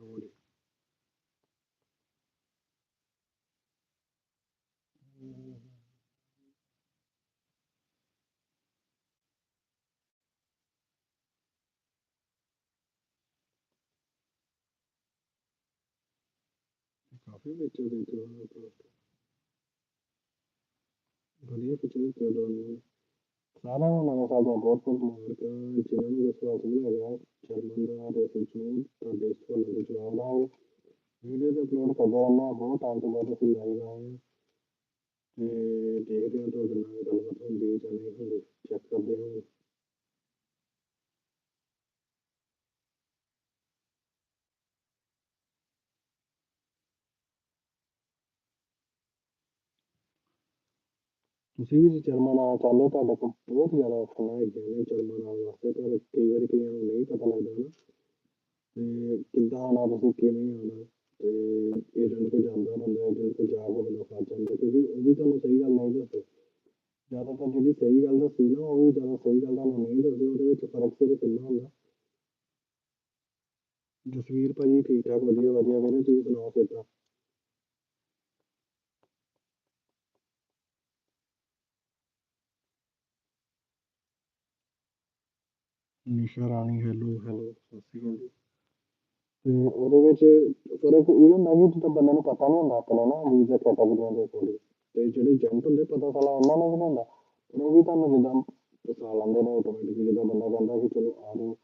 ਲਓ ਜੀ ਕਾਫੀ ਵਿੱਚ ਦੇ ਦੋ ਵਧੀਆ ਪਿਕਚਰ ਕਰ ਦੋ ਸਾਰਿਆਂ ਨੂੰ ਨਵੇਂ ਸਾਲ ਦੀਆਂ ਬਹੁਤ ਬਹੁਤ ਮੁਬਾਰਕਾਂ ਜਿਨ੍ਹਾਂ ਵਿਸ਼ਵਾਸ ਨਹੀਂ ਹੈਗਾ ਚਰਮਨ ਦਾ ਤੇ ਸੁਚੂਨ ਤੁਹਾਡੇ ਸਵਾਲਾਂ ਦੇ ਜਵਾਬ ਦਾਂਗੇ ਵੀਡੀਓ ਤੇ ਅਪਲੋਡ ਕਰਦਾ ਰਹਿੰਦਾ ਬਹੁਤ ਟਾਈਮ ਤੋਂ ਬਾਅਦ ਅਸੀਂ ਲਾਈਵ ਆਏ ਹਾਂ ਤੇ ਦੇਖਦੇ ਹਾਂ ਤੁਹਾਡੇ ਨਾਲ ਗੱਲਬਾਤ ਹੁੰਦੀ ਹੈ ਜਾਂ ਨਹੀਂ ਹੁੰਦੀ ਚੈੱਕ ਕਰਦੇ ਹਾਂ ਤੁਸੀਂ ਵੀ ਜੇ ਚਰਮਨ ਆਉਣਾ ਚਾਹੁੰਦੇ ਹੋ ਤੁਹਾਡੇ ਕੋਲ ਬਹੁਤ ਜ਼ਿਆਦਾ ਆਪਸ਼ਨ ਹੈਗੇ ਨੇ ਚਰਮਨ ਆਉਣ ਵਾਸਤੇ ਪਰ ਕਈ ਵਾਰੀ ਕਈਆਂ ਨੂੰ ਨਹੀਂ ਪਤਾ ਲੱਗਦਾ ਨਾ ਤੇ ਕਿੱਦਾਂ ਆਉਣਾ ਤੁਸੀਂ ਕਿਵੇਂ ਆਉਣਾ ਤੇ ਏਜੰਟ ਕੋਲ ਜਾਂਦਾ ਹੁੰਦਾ ਏਜੰਟ ਕੋਲ ਜਾ ਕੇ ਬੰਦਾ ਫਸ ਜਾਂਦਾ ਕਿਉਂਕਿ ਉਹ ਵੀ ਤੁਹਾਨੂੰ ਸਹੀ ਗੱਲ ਨਹੀਂ ਦੱਸਦੇ ਜ਼ਿਆਦਾਤਰ ਜਿਹੜੀ ਸਹੀ ਗੱਲ ਦੱਸੀ ਨਾ ਉਹ ਵੀ ਜ਼ਿਆਦਾ ਸਹੀ ਗੱਲ ਤੁਹਾਨੂੰ ਨਹੀਂ ਦੱਸਦੇ ਉਹਦੇ ਵਿੱਚ ਫ਼ਰਕ ਸਿਰਫ ਇੰਨਾ ਹੁੰਦਾ ਜਸਵੀਰ ਭਾਜੀ ਠੀਕ ਠਾਕ ਵਧੀਆ ਵਧੀਆ ਵੀਰੇ ਤੁਸੀਂ ਸੁਣਾਓ ਕਿੱਦਾਂ ਨਿਸ਼ਾ ਰਾਣੀ ਹੈਲੋ ਹੈਲੋ ਸਤਿ ਸ਼੍ਰੀ ਅਕਾਲ ਜੀ। ਤੇ ਉਹਦੇ ਵਿੱਚ ਫ਼ਰਕ ਇਹ ਹੁੰਦਾ ਕਿ ਜਦੋਂ ਬੰਦੇ ਨੂੰ ਪਤਾ ਨਹੀਂ ਹੁੰਦਾ ਆਪਣੇ ਨਾ ਵੀਜ਼ਾ ਕੈਟਾਗਰੀਆਂ ਦੇ ਅਕੋਰਡਿੰਗ ਤੇ ਜਿਹੜੇ ਏਜੰਟ ਹੁੰਦੇ ਪਤਾ ਸਾਲਾ ਉਹਨਾਂ ਨੂੰ ਵੀ ਨਹੀਂ ਹੁੰਦਾ। ਉਹ ਵੀ ਤੁਹਾਨੂੰ ਜਿੱਦਾਂ ਫਸਾ ਲੈਂਦੇ ਨੇ ਆਟੋਮੈਟਿਕਲੀ ਜਿੱਦਾਂ ਬੰਦਾ ਕਹਿੰਦਾ ਕਿ ਚਲੋ ਆ ਜਾਓ,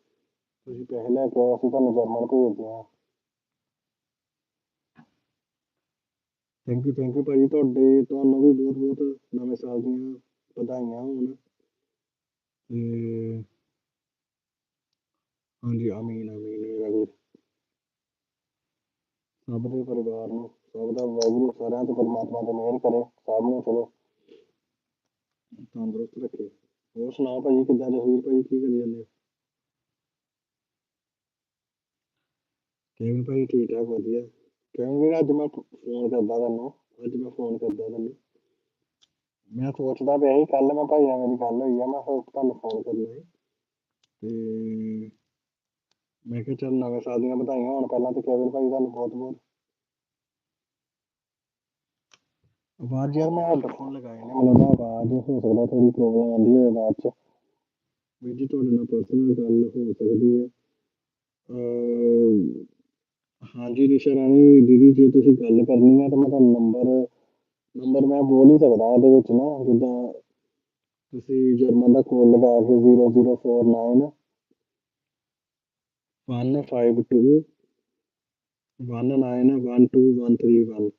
ਤੁਸੀਂ ਪੈਸੇ ਲੈ ਕੇ ਆਓ, ਅਸੀਂ ਤੁਹਾਨੂੰ ਜਰਮਨ ਭੇਜਦੇ ਹਾਂ। ਥੈਂਕ ਯੂ ਥੈਂਕ ਯੂ ਭਾਜੀ, ਤੁਹਾਡੇ, ਤੁਹਾਨੂੰ ਵੀ ਬਹੁਤ ਬਹੁਤ ਨਵੇਂ ਸਾਲ ਦੀਆਂ ਵਧਾਈਆਂ ਹੋਣ। ਤੇ ਹਾਂਜੀ, ਆਮੀਨ ਆਮੀਨ ਮੇਰਾ ਸਭ ਦੇ ਪਰਿਵਾਰ ਨੂੰ, ਸਭ ਦਾ ਵਾਹਿਗੁਰੂ ਸਾਰਿਆਂ ਤੇ ਪਰਮਾਤਮਾ ਤੇ ਮਿਹਰ ਕਰੇ, ਸਭ ਨੂੰ ਚਲੋ। ਤੰਦਰੁਸਤ ਰੱਖੇ। ਹੋਰ ਸੁਣਾਓ ਭਾਜੀ, ਕਿੱਦਾਂ ਜਸਵੀਰ ਭਾਜੀ, ਕੀ ਕਰੀ ਜਾਂਦੇ? ਕੇਵਨ ਭਾਈ ਠੀਕ ਠਾਕ ਵਧੀਆ? ਕੇਵਨ ਵੀਰ, ਅੱਜ ਮੈਂ ਫੋਨ ਕਰਦਾ ਤੈਨੂੰ, ਅੱਜ ਮੈਂ ਫੋਨ ਕਰਦਾ ਤੈਨੂੰ। ਮੈਂ ਸੋਚਦਾ ਪਿਆ ਸੀ ਕੱਲ ਮੈਂ ਭਾਈ ਨਾਲ ਮੇਰੀ ਗੱਲ ਹੋਈ ਆ, ਮੈਂ ਤੁਹਾਨੂੰ ਫੋਨ ਕਰਨਾ ਸੀ। ਤੇ ਮੈਂ ਕਿਹਾ ਚੱਲ ਨਵੇਂ ਸਾਲ ਦੀਆਂ ਵਧਾਈਆਂ ਹੋਣ ਪਹਿਲਾਂ ਤੇ ਕੇਵਨ ਭਾਈ ਤੁਹਾਨੂੰ ਬਹੁਤ ਬਹੁਤ। ਆਵਾਜ਼ ਯਾਰ ਮੈਂ ਹੈਡਫੋਨ ਲਗਾਏ ਨੇ, ਮੈਨੂੰ ਲੱਗਦਾ ਆਵਾਜ਼ ਹੋ ਸਕਦਾ ਥੋੜੀ ਪ੍ਰੋਬਲਮ ਆਉਂਦੀ ਹੋਵੇ ਆਵਾਜ਼ 'ਚ। ਵੀਰ ਜੀ ਤੁਹਾਡੇ ਨਾਲ ਪਰਸਨਲ ਗੱਲ ਹੋ ਸਕਦੀ ਹੈ। ਹਾਂਜੀ ਨਿਸ਼ਾ ਰਾਣੀ, ਦੀਦੀ, ਜੇ ਤੁਸੀਂ ਗੱਲ ਕਰਨੀ ਹੈ ਤਾਂ ਮੈਂ ਤੁਹਾਨੂੰ ਨੰਬਰ ਨੰਬਰ ਮੈਂ ਬੋਲ ਹੀ ਸਕਦਾ ਇਹਦੇ ਵਿੱਚ ਨਾ, ਜਿੱਦਾਂ ਤੁਸੀਂ ਜਰਮਨ ਦਾ ਕੋਡ ਲਗਾ ਕੇ 0049 one five two one nine one two one three one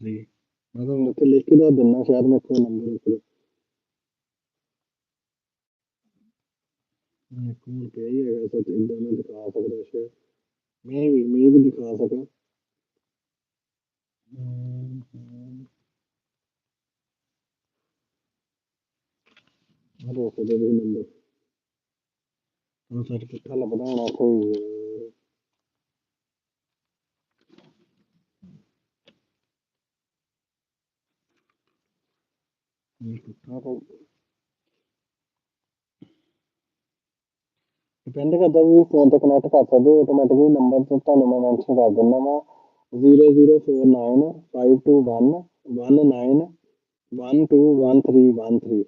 three ਮੈਂ ਤੁਹਾਨੂੰ ਉੱਥੇ ਲਿਖ ਕੇ ਦੱਸ ਦਿੰਦਾ ਸ਼ਾਇਦ ਮੇਰੇ ਕੋਲ ਨੰਬਰ ਉੱਪਰ ਮੇਰੇ ਕੋਲ ਪਿਆ ਹੀ ਹੈਗਾ ਸੱਚ ਇਦਾਂ ਮੈਂ ਦਿਖਾ ਸਕਦਾ ਸ਼ਾਇਦ। ਮੈਂ ਵੀ ਮੈਂ ਵੀ ਦਿਖਾ ਸਕਾਂ। ਹਮ, ਹਮ। ਆਹ ਨੰਬਰ ਉਹ ਸੱਚ ਕਿੱਥਾ ਲੱਭਦਾ ਹੋਣਾ ਕੋਈ। ਇਹ ਕਿੱਥਾ ਕੋਈ ਡਿਪੈਂਡ ਕਰਦਾ ਵੀ ਫੋਨ ਤੇ ਕਨੈਕਟ ਕਰ ਸਕਦੇ ਹੋ ਆਟੋਮੈਟਿਕਲੀ ਨੰਬਰ ਤੇ ਤੁਹਾਨੂੰ ਮੈਂ ਮੈਂਸ਼ਨ ਕਰ ਦਿੰਦਾ ਵਾ। 0049 521 19 121313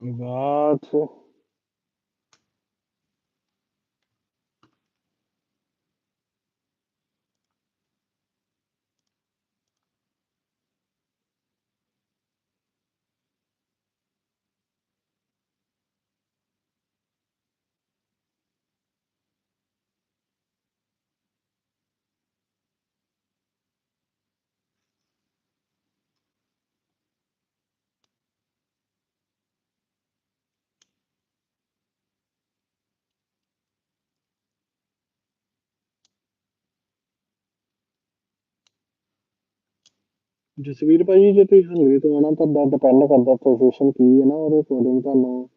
ਆਵਾਜ਼ ਜਸਵੀਰ ਭਾਜੀ ਜੇ ਤੁਸੀਂ ਹੰਗਰੀ ਤੋਂ ਆਉਣਾ ਤੁਹਾਡਾ ਡਿਪੈਂਡ ਕਰਦਾ ਸਿਚੁਏਸ਼ਨ ਕੀ ਹੈ ਨਾ ਉਹਦੇ ਅਕੋਰਡਿੰਗ ਤੁਹਾਨੂੰ?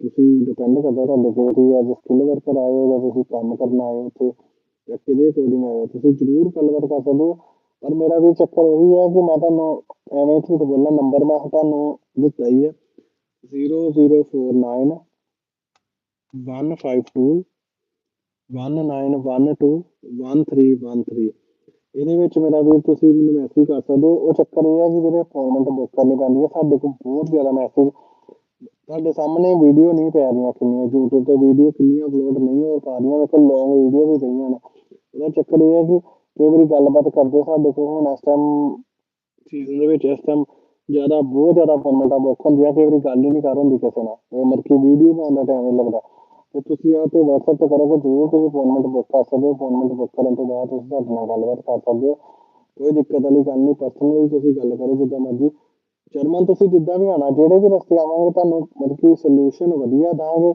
ਤੁਸੀਂ ਡਿਪੈਂਡ ਕਰਦਾ ਤੁਹਾਡੇ ਕੋਲ ਤੁਸੀਂ ਅੱਜ ਸਕਿੱਲ ਵਰਕਰ ਆਏ ਹੋ ਜਾਂ ਤੁਸੀਂ ਕੰਮ ਕਰਨ ਆਏ ਹੋ ਉੱਥੇ, ਜਾਂ ਕਿਹਦੇ ਅਕੋਰਡਿੰਗ ਆਏ ਹੋ, ਤੁਸੀਂ ਜ਼ਰੂਰ ਗੱਲਬਾਤ ਕਰ ਸਕਦੇ ਹੋ। ਪਰ ਮੇਰਾ ਵੀ ਚੱਕਰ ਉਹੀ ਹੈ ਕਿ ਮੈਂ ਤੁਹਾਨੂੰ ਐਵੇਂ ਝੂਠ ਬੋਲਣਾ ਨੰਬਰ ਮੈਂ ਤੁਹਾਨੂੰ ਦਿੱਤਾ ਹੀ ਹੈ। 0049 152 1912 1313 ਇਹਦੇ ਵਿੱਚ ਮੇਰਾ ਵੀਰ ਤੁਸੀਂ ਮੈਨੂੰ ਮੈਸੇਜ ਕਰ ਸਕਦੇ ਹੋ। ਉਹ ਚੱਕਰ ਇਹ ਹੈ ਕਿ ਵੀਰੇ ਅਪਾਇੰਟਮੈਂਟ ਬੁੱਕ ਕਰਨੀ ਪੈਂਦੀ ਹੈ ਸਾਡੇ ਕੋਲ ਬਹੁਤ ਜ਼ਿਆਦਾ ਮੈਸੇਜ ਤੁਹਾਡੇ ਸਾਹਮਣੇ ਵੀਡੀਓ ਨਹੀਂ ਪੈ ਰਹੀਆਂ ਕਿੰਨੀਆਂ, YouTube ਤੇ ਵੀਡੀਓ ਕਿੰਨੀਆਂ ਅਪਲੋਡ ਨਹੀਂ ਹੋ ਪਾ ਰਹੀਆਂ ਮੇਰੇ ਕੋਲ ਲੌਂਗ ਵੀਡੀਓ ਵੀ ਪਈਆਂ ਨੇ। ਉਹਦਾ ਚੱਕਰ ਇਹ ਹੈ ਕਿ ਕਈ ਵਾਰੀ ਗੱਲਬਾਤ ਕਰਦੇ ਸਾਡੇ ਕੋਲ ਹੁਣ ਇਸ ਟਾਈਮ ਸੀਜ਼ਨ ਦੇ ਵਿੱਚ ਇਸ ਟਾਈਮ ਜ਼ਿਆਦਾ, ਬਹੁਤ ਜ਼ਿਆਦਾ ਅਪਾਇੰਟਮੈਂਟਾਂ ਬੁੱਕ ਹੁੰਦੀਆਂ, ਕਈ ਵਾਰੀ ਗੱਲ ਹੀ ਨਹੀਂ ਕਰ ਹੁੰਦੀ ਕਿਸੇ ਨਾਲ। ਮਤਲਬ ਕਿ ਵੀਡੀਓ ਬਣਾਉਣ ਦਾ ਟਾਈਮ ਨਹੀਂ ਲੱਗਦਾ। ਤੇ ਤੁਸੀਂ ਆ ਤੇ WhatsApp ਤੇ ਕਰੋਗੇ ਜ਼ਰੂਰ ਤੁਸੀਂ ਅਪਾਇੰਟਮੈਂਟ ਬੁੱਕ ਕਰ ਸਕਦੇ ਹੋ। ਅਪਾਇੰਟਮੈਂਟ ਬੁੱਕ ਕਰਨ ਤੋਂ ਬਾਅਦ ਤੁਸੀਂ ਸਾਡੇ ਨਾਲ ਗੱਲਬਾਤ ਕਰ ਸਕਦੇ ਹੋ। ਕੋਈ ਦਿੱਕਤ ਵਾਲੀ ਗੱਲ ਨਹੀਂ। ਪਰਸਨਲੀ ਤੁਸੀਂ ਗੱਲ ਕਰੋ ਜਿੱਦਾਂ ਮਰਜ਼ੀ। ਜਰਮਨ ਤੁਸੀਂ ਜਿੱਦਾਂ ਵੀ ਆਣਾ ਜਿਹੜੇ ਵੀ ਰਸਤੇ ਆਵਾਂਗੇ, ਤੁਹਾਨੂੰ ਮਤਲਬ ਕਿ ਸੋਲੂਸ਼ਨ ਵਧੀਆ ਦਾਂਗੇ।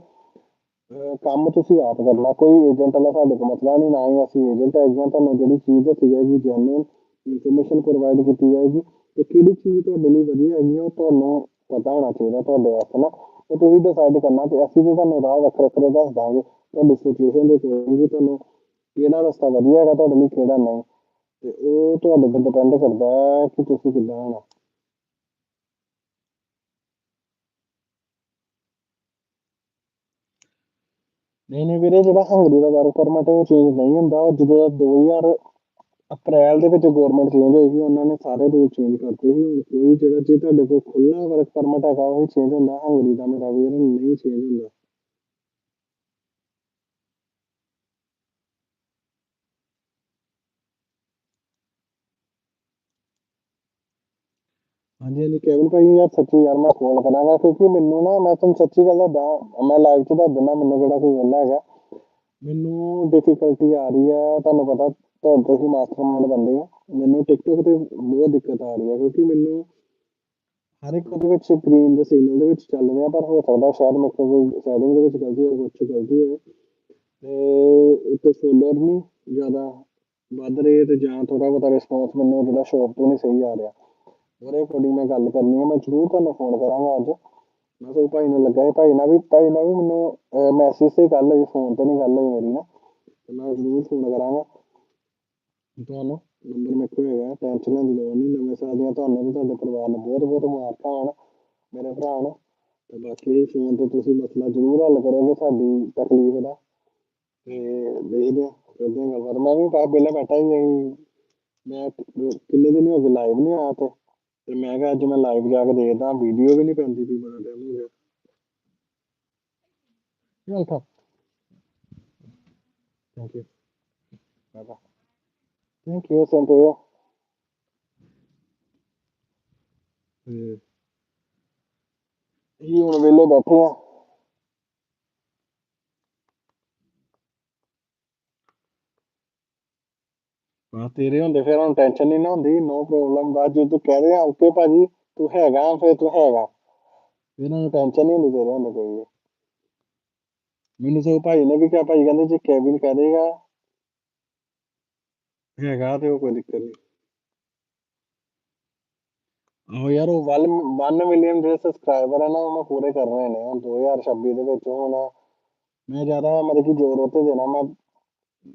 ਕੰਮ ਤੁਸੀਂ ਆਪ ਕਰਨਾ। ਕੋਈ ਏਜੰਟ ਵਾਲਾ ਸਾਡੇ ਕੋਲ ਮਸਲਾ ਨਹੀਂ, ਨਾ ਹੀ ਅਸੀਂ ਏਜੰਟ ਹੈਗੇ ਤੁਹਾਨੂੰ ਜਿਹੜੀ ਚੀਜ਼ ਦੱਸੀ ਜਾਏਗੀ ਜੈਨੂਇਨ ਇਨਫੋਰਮੇਸ਼ਨ ਪ੍ਰੋਵਾਈਡ ਕੀਤੀ ਜਾਏਗੀ। ਤੇ ਕਿਹੜੀ ਚੀਜ਼ ਤੁਹਾਡੇ ਲਈ ਵਧੀਆ ਹੈਗੀ ਉਹ ਤੁਹਾਨੂੰ ਪਤਾ ਹੋਣਾ ਚਾਹੀਦਾ ਤੁਹਾਡੇ ਵਾਸਤੇ ਨਾ। ਉਹ ਤੁਸੀਂ ਡਿਸਾਈਡ ਕਰਨਾ ਤੇ ਅਸੀਂ ਵੀ ਤੁਹਾਨੂੰ ਰਾਹ ਵੱਖਰੇ ਵੱਖਰੇ ਦੱਸ ਦਾਂਗੇ। ਤੁਹਾਡੀ ਸਿਚੁਏਸ਼ਨ ਦੇ ਅਕੋਰਡਿੰਗ ਤੁਹਾਨੂੰ ਕਿਹੜਾ ਰਸਤਾ ਵਧੀਆ ਹੈਗਾ, ਤੁਹਾਡੇ ਲਈ ਕਿਹੜਾ ਨਹੀਂ। ਤੇ ਉਹ ਤੁਹਾਡੇ ਤੇ ਡਿਪੈਂਡ ਕਰਦਾ ਹੈ ਕਿ ਤੁਸੀਂ ਕਿੱਦਾਂ ਹੋਣਾ ਨਹੀਂ ਨਹੀਂ ਵੀਰੇ, ਜਿਹੜਾ ਹੰਗਰੀ ਦਾ ਵਰਕ ਪਰਮਿਟ ਉਹ ਚੇਂਜ ਨਹੀਂ ਹੁੰਦਾ। ਉਹ ਜਦੋਂ ਦਾ 2000 ਅਪ੍ਰੈਲ ਦੇ ਵਿੱਚ ਗਵਰਨਮੈਂਟ ਚੇਂਜ ਹੋਈ ਸੀ ਉਹਨਾਂ ਨੇ ਸਾਰੇ ਰੂਲ ਚੇਂਜ ਕਰਤੇ ਸੀ ਕੋਈ ਜਿਹੜਾ ਜੇ ਤੁਹਾਡੇ ਕੋਲ ਖੁੱਲਾ ਵਰਕ ਪਰਮਿਟ ਹੈਗਾ, ਉਹ ਚੇਂਜ ਹੁੰਦਾ, ਹੰਗਰੀ ਦਾ ਮੇਰਾ ਵੀਰ ਨਹੀਂ ਚੇਂਜ ਹੁੰਦਾ। ਹਾਂਜੀ ਹਾਂਜੀ ਕੇਵਲ ਭਾਈ, ਯਾਰ ਸੱਚੀ ਯਾਰ ਮੈਂ ਫੋਨ ਕਰਾਂਗਾ, ਕਿਉਂਕਿ ਮੈਨੂੰ ਨਾ, ਮੈਂ ਤੁਹਾਨੂੰ ਸੱਚੀ ਗੱਲ ਦੱਸਦਾ ਮੈਂ ਲਾਈਵ 'ਚ ਦੱਸ ਦਿੰਦਾ, ਮੈਨੂੰ ਕਿਹੜਾ ਕੋਈ ਗੱਲ ਹੈਗਾ। ਮੈਨੂੰ ਡਿਫਿਕਲਟੀ ਆ ਰਹੀ ਹੈ ਤੁਹਾਨੂੰ ਪਤਾ ਤੁਹਾਡੇ ਤੋਂ ਹੀ ਮਾਸਟਰਮਾਈਂਡ ਬੰਦੇ ਹੋ। ਮੈਨੂੰ ਟਿਕਟੋਕ ਤੇ ਬਹੁਤ ਦਿੱਕਤ ਆ ਰਹੀ ਹੈ ਕਿਉਂਕਿ ਮੈਨੂੰ ਹਰ ਇੱਕ ਉਹਦੇ ਵਿੱਚ ਸਕਰੀਨ ਦੇ ਸਿਗਨਲ ਦੇ ਵਿੱਚ ਚੱਲ ਰਿਹਾ, ਪਰ ਹੋ ਸਕਦਾ ਸ਼ਾਇਦ ਮੇਰੇ ਕੋਲ ਕੋਈ ਸੈਟਿੰਗ ਦੇ ਵਿੱਚ ਗਲਤੀ ਹੋਵੇ, ਕੁਛ ਗਲਤੀ ਹੋਵੇ। ਤੇ ਉੱਤੇ ਸੋਲਰ ਨਹੀਂ ਜ਼ਿਆਦਾ ਵੱਧ ਰਹੇ ਤੇ ਜਾਂ ਥੋੜਾ ਬਹੁਤਾ ਰਿਸਪੌਂਸ ਮੈਨੂੰ ਜਿਹੜਾ ਸ਼ੌਪ ਤੋਂ ਨਹੀਂ ਸਹੀ ਆ ਰਿਹਾ। ਉਹਦੇ ਅਕੋਰਡਿੰਗ ਮੈਂ ਗੱਲ ਕਰਨੀ ਹੈ, ਮੈਂ ਜ਼ਰੂਰ ਤੁਹਾਨੂੰ ਫੋਨ ਕਰਾਂਗਾ ਅੱਜ। ਮੈਂ ਕੋਈ ਭਾਈ ਨੂੰ ਲੱਗਾ ਹੈ ਭਾਈ ਨਾਲ ਵੀ, ਭਾਈ ਨਾਲ ਵੀ ਮੈਨੂੰ ਮੈਸੇਜ ਤੇ ਗੱਲ ਹੋਈ ਫੋਨ ਤੇ ਨਹੀਂ ਗੱਲ ਹੋਈ ਮੇਰੀ ਨਾ। ਤੇ ਮੈਂ ਜ਼ਰੂਰ ਫੋਨ ਕਰਾਂਗਾ। ਤੁਹਾਨੂੰ ਨੰਬਰ ਮੇਰੇ ਕੋਲ ਹੈਗਾ ਟੈਨਸ਼ਨ ਲੈਣ ਦੀ ਲੋੜ ਨਹੀਂ ਨਵੇਂ ਸਾਲ ਦੀਆਂ ਤੁਹਾਨੂੰ ਤੇ ਤੁਹਾਡੇ ਪਰਿਵਾਰ ਨੂੰ ਬਹੁਤ ਬਹੁਤ ਮੁਬਾਰਕਾਂ ਹੋਣ ਮੇਰੇ ਭਰਾ ਨੂੰ। ਤੇ ਬਾਕੀ ਫੋਨ ਤੇ ਤੁਸੀਂ ਮਸਲਾ ਜ਼ਰੂਰ ਹੱਲ ਕਰੋਗੇ ਸਾਡੀ ਤਕਲੀਫ ਦਾ। ਤੇ ਦੇਖਦੇ ਹਾਂ ਕਰਦੇ ਹਾਂ ਗੱਲਬਾਤ। ਮੈਂ ਵੀ ਬਾ ਵਿਹਲਾ ਬੈਠਾ ਹੀ ਸੀ ਮੈਂ ਕਿੰਨੇ ਦਿਨ ਹੋ ਗਏ ਲਾਈਵ ਨਹੀਂ ਆਇਆ ਤੇ ਤੇ ਮੈਂ ਕਿਹਾ ਅੱਜ ਮੈਂ ਲਾਈਵ ਜਾ ਕੇ ਦੇਖਦਾ ਵੀਡੀਓ ਵੀ ਨਹੀਂ ਪੈਂਦੀ ਵੀ ਬੜਾ ਟਾਈਮ ਹੋ ਗਿਆ। ਤਾਂ। ਥੈਂਕ ਯੂ ਬਾਬਾ ਥੈਂਕ ਯੂ ਸੰਤੋ ਤੇ ਇਹ ਹੁਣ ਵੇਲੇ ਬੈਠੇ ਆ ਬਸ ਤੇਰੇ ਹੁੰਦੇ ਫਿਰ ਹੁਣ ਟੈਨਸ਼ਨ ਨਹੀਂ ਨਾ ਹੁੰਦੀ ਨੋ ਪ੍ਰੋਬਲਮ ਬਸ ਜੇ ਤੂੰ ਕਹਿ ਰਿਹਾ ਓਕੇ ਭਾਜੀ ਤੂੰ ਹੈਗਾ ਫਿਰ ਤੂੰ ਹੈਗਾ ਫਿਰ ਉਹਨੂੰ ਟੈਨਸ਼ਨ ਨਹੀਂ ਹੁੰਦੀ ਤੇਰੇ ਹੁੰਦੇ ਕੋਈ ਮੈਨੂੰ ਸੋ ਭਾਈ ਨੇ ਵੀ ਕਿਹਾ ਭਾਈ ਕਹਿੰਦੇ ਜੇ ਕੈਬਿਨ ਕਹਿ ਦੇਗਾ ਹੈਗਾ ਤੇ ਉਹ ਕੋਈ ਦਿੱਕਤ ਨਹੀਂ। ਆਹੋ ਯਾਰ ਉਹ 1 ਮਿਲੀਅਨ ਦੇ ਸਬਸਕ੍ਰਾਈਬਰ ਹੈ ਨਾ, ਉਹ ਮੈਂ ਪੂਰੇ ਕਰਨੇ ਨੇ। ਹੁਣ 2026 ਦੇ ਵਿੱਚ ਹੁਣ। ਮੈਂ ਜ਼ਿਆਦਾ ਮਤਲਬ ਕਿ ਜ਼ੋਰ ਉੱਤੇ ਦੇਣਾ। ਮੈਂ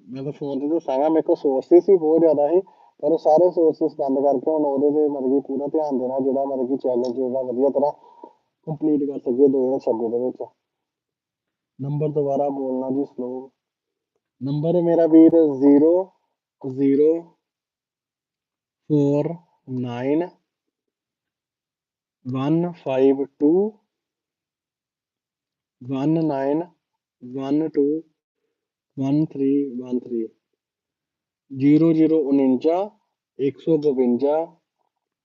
ਮੈਂ ਤਾਂ ਫੋਨ ਤੇ ਦੱਸਾਂਗਾ। ਮੇਰੇ ਕੋਲ ਸੋਰਸਿਸ ਸੀ ਬਹੁਤ ਜ਼ਿਆਦਾ ਸੀ, ਪਰ ਉਹ ਸਾਰੇ ਸੋਰਸਿਸ ਬੰਦ ਕਰਕੇ ਹੁਣ ਉਹਦੇ ਤੇ ਮਤਲਬ ਕਿ ਪੂਰਾ ਧਿਆਨ ਦੇਣਾ, ਜਿਹੜਾ ਮਤਲਬ ਕਿ ਚੈਲੰਜ ਜਿਹੜਾ ਵਧੀਆ ਤਰ੍ਹਾਂ ਕੰਪਲੀਟ ਕਰ ਸਕੀਏ 2026 ਦੇ ਵਿੱਚ। ਨੰਬਰ ਦੁਬਾਰਾ ਬੋਲਣਾ ਜੀ ਸਲੋ ਨੰਬਰ ਮੇਰਾ ਵੀਰ 0 0 4 9 1 5 2 1 9 1 2 1 3 1 3 ਜ਼ੀਰੋ ਜ਼ੀਰੋ ਉਣੰਜਾ ਇੱਕ ਸੌ ਬਵੰਜਾ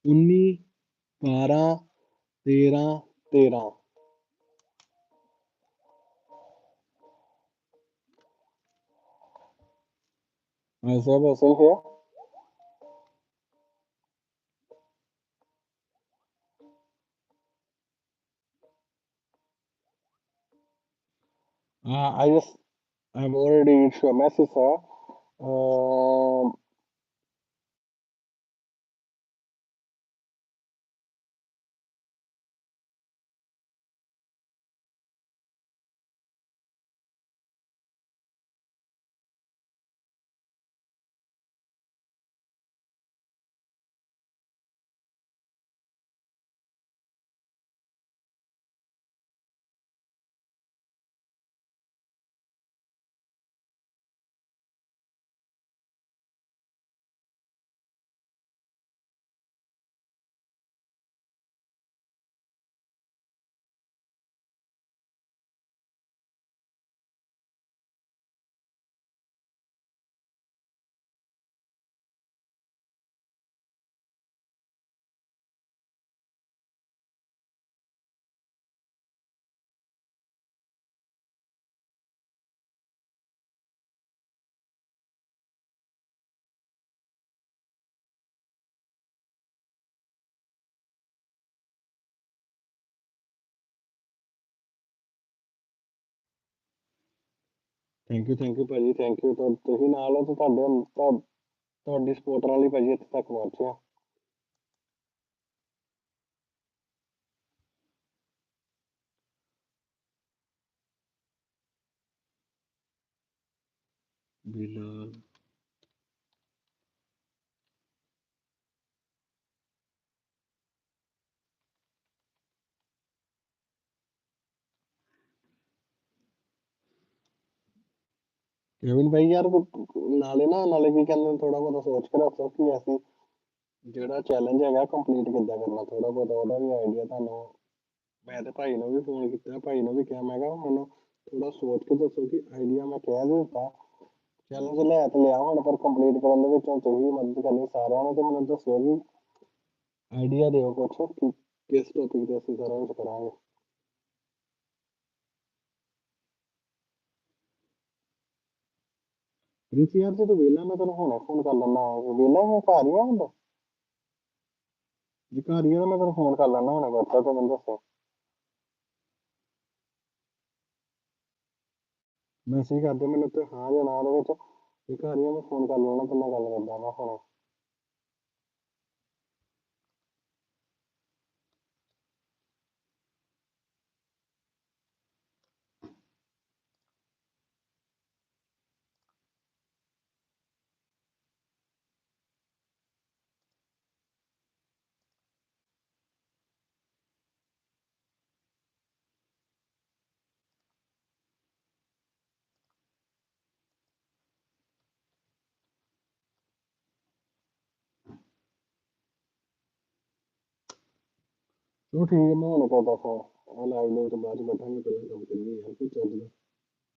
ਉੱਨੀ ਬਾਰਾਂ ਤੇਰਾਂ ਤੇਰਾਂ Is everything here? Uh, I just I've already reached a message, sir. Um, thank you thank you ਭਾਜੀ ਥੈਂਕ ਯੂ ਤੁਸੀਂ ਨਾਲ ਹੋ ਤੇ ਤੁਹਾਡੇ ਤੁਹਾਡੀ ਸਪੋਰਟ ਨਾਲ ਹੀ ਭਾਜੀ ਇੱਥੇ ਤੱਕ ਪਹੁੰਚਿਆ ਆ। ਕੇਵਿਨ ਭਾਈ ਯਾਰ ਨਾਲੇ ਨਾ, ਨਾਲੇ ਕੀ ਕਹਿੰਦੇ ਥੋੜਾ ਬਹੁਤਾ ਸੋਚ ਕੇ ਰੱਖੋ ਕਿ ਅਸੀਂ ਜਿਹੜਾ ਚੈਲੰਜ ਹੈਗਾ ਕੰਪਲੀਟ ਕਿੱਦਾਂ ਕਰਨਾ ਥੋੜਾ ਬਹੁਤਾ ਉਹਦਾ ਵੀ ਆਈਡੀਆ ਤੁਹਾਨੂੰ ਮੈਂ ਤੇ ਭਾਈ ਨੂੰ ਵੀ ਫੋਨ ਕੀਤਾ, ਭਾਈ ਨੂੰ ਵੀ ਕਿਹਾ, ਮੈਂ ਕਿਹਾ ਮੈਨੂੰ ਥੋੜਾ ਸੋਚ ਕੇ ਦੱਸੋ ਕਿ ਆਈਡੀਆ ਮੈਂ ਕਹਿ ਦੇ ਦਿੱਤਾ। ਚੈਲੰਜ ਲੈ ਤੇ ਲਿਆ ਹੁਣ, ਪਰ ਕੰਪਲੀਟ ਕਰਨ ਦੇ ਵਿੱਚ ਹੁਣ ਤੁਸੀਂ ਮਦਦ ਕਰਨੀ, ਸਾਰਿਆਂ ਨੇ ਤੇ ਮੈਨੂੰ ਦੱਸਿਓ ਵੀ ਆਈਡੀਆ ਦਿਓ ਕੁਛ ਕਿ ਕਿਸ ਟੌਪਿਕ ਤੇ ਅਸੀਂ ਸਾਰਾ ਕੁਝ ਕਰਾਂਗੇ। ਪ੍ਰੀਤੀ ਯਾਰ ਜੇ, ਤੂੰ ਵਿਹਲਾ, ਮੈਂ ਤੈਨੂੰ ਹੁਣੇ ਫੋਨ ਕਰ ਲੈਣਾ ਵਿਹਲਾ ਮੈਂ ਘਰ ਹੀ ਆ ਹੁੰਦਾ ਜੇ ਘਰ ਹੀ ਆ ਤਾਂ ਮੈਂ ਤੈਨੂੰ ਫੋਨ ਕਰ ਲੈਣਾ ਹੁਣੇ WhatsApp ਤੇ ਮੈਨੂੰ ਦੱਸੋ। ਮੈਸੇਜ ਕਰ ਦੇ ਮੈਨੂੰ ਤੇ ਹਾਂ ਜਾਂ ਨਾ ਦੇ ਵਿੱਚ। ਜੇ ਘਰ ਹੀ ਆ, ਮੈਂ ਫੋਨ ਕਰ ਲੈਣਾ ਤੇ ਮੈਂ ਗੱਲ ਕਰਦਾ ਮੈਂ ਹੁਣੇ। ਚਲੋ ਠੀਕ ਆ ਮੈਂ ਹੁਣ ਕਰਦਾ ਫੋਨ ਆ ਲਾਈਵ ਲੋਕ ਤੋਂ ਬਾਅਦ ਚ ਬੈਠਾਂਗੇ ਪਹਿਲਾਂ ਕੰਮ ਕਰੀਏ ਯਾਰ ਕੋਈ ਚੱਲ